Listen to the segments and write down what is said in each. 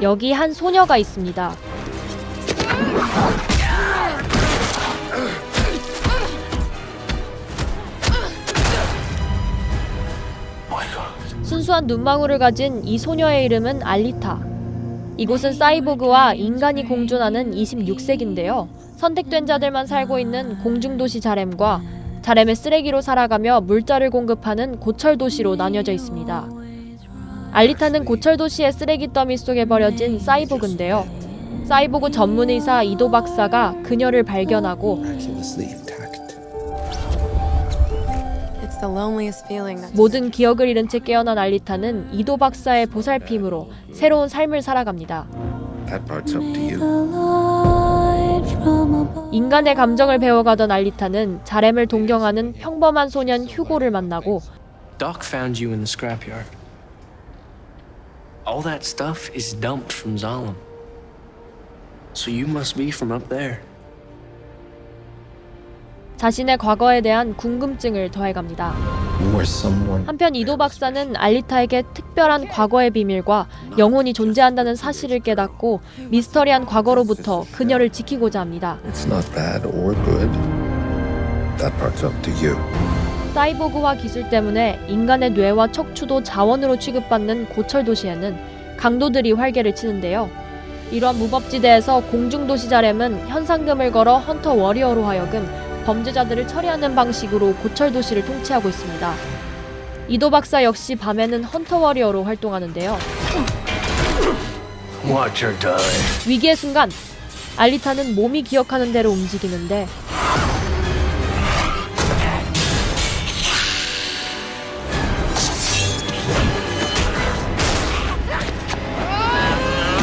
여기 한 소녀가 있습니다. 순수한 눈망울을 가진 이 소녀의 이름은 알리타. 이곳은 사이보그와 인간이 공존하는 26세기인데요. 선택된 자들만 살고 있는 공중도시 자렘과 자렘의 쓰레기로 살아가며 물자를 공급하는 고철도시로 나뉘어져 있습니다. 알리타는 고철 도시의 쓰레기 더미 속에 버려진 사이보그인데요. 사이보그 전문 의사 이도 박사가 그녀를 발견하고 miraculously intact. It's the loneliest feeling that 모든 기억을 잃은 채 깨어난 알리타는 이도 박사의 보살핌으로 새로운 삶을 살아갑니다. That part's up to you. 인간의 감정을 배워가던 알리타는 자렘을 동경하는 평범한 소년 휴고를 만나고 Doc found you in the scrapyard. All that stuff is dumped from Zalem. So you must be from up there. 자신의 과거에 대한 궁금증을 더해갑니다. You were someone. 한편 이도 박사는 알리타에게 특별한 과거의 비밀과 영혼이 존재한다는 사실을 깨닫고 미스터리한 과거로부터 그녀를 지키고자 합니다. It's not bad or good. That part's up to you. 사이보그화 기술 때문에 인간의 뇌와 척추도 자원으로 취급받는 고철 도시에는 강도들이 활개를 치는데요. 이러한 무법지대에서 공중도시 자렘은 현상금을 걸어 헌터 워리어로 하여금 범죄자들을 처리하는 방식으로 고철 도시를 통치하고 있습니다. 이도 박사 역시 밤에는 헌터 워리어로 활동하는데요. 위기의 순간 알리타는 몸이 기억하는 대로 움직이는데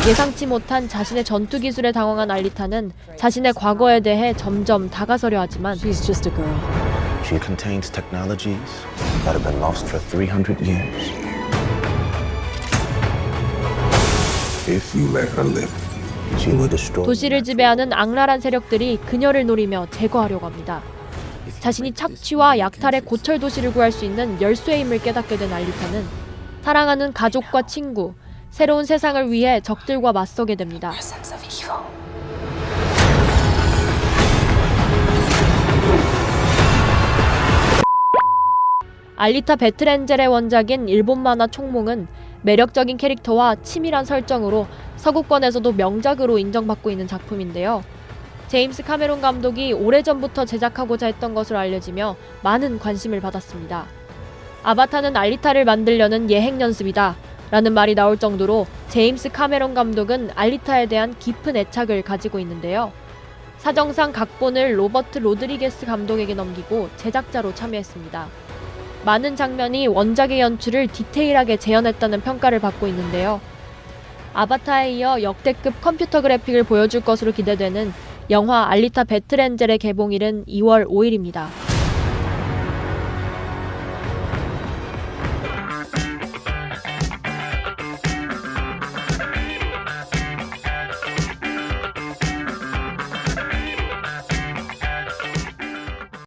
예상치 못한 자신의 전투 기술에 당황한 알리타는 자신의 과거에 대해 점점 다가서려 하지만 she's just a girl. She contains technologies that have been lost for 300 years. If you let her live. She will destroy. 도시를 지배하는 악랄한 세력들이 그녀를 노리며 제거하려고 합니다. 자신이 착취와 약탈의 고철 도시를 구할 수 있는 열쇠의 힘을 깨닫게 된 알리타는 사랑하는 가족과 친구, 새로운 세상을 위해 적들과 맞서게 됩니다. 알리타 베트렌젤의 원작인 일본 만화 총몽은 매력적인 캐릭터와 치밀한 설정으로 서구권에서도 명작으로 인정받고 있는 작품인데요. 제임스 카메론 감독이 오래전부터 제작하고자 했던 것으로 알려지며 많은 관심을 받았습니다. 아바타는 알리타를 만들려는 예행 연습이다. 라는 말이 나올 정도로 제임스 카메론 감독은 알리타에 대한 깊은 애착을 가지고 있는데요. 사정상 각본을 로버트 로드리게스 감독에게 넘기고 제작자로 참여했습니다. 많은 장면이 원작의 연출을 디테일하게 재현했다는 평가를 받고 있는데요. 아바타에 이어 역대급 컴퓨터 그래픽을 보여줄 것으로 기대되는 영화 알리타 배트렌젤의 개봉일은 2월 5일입니다.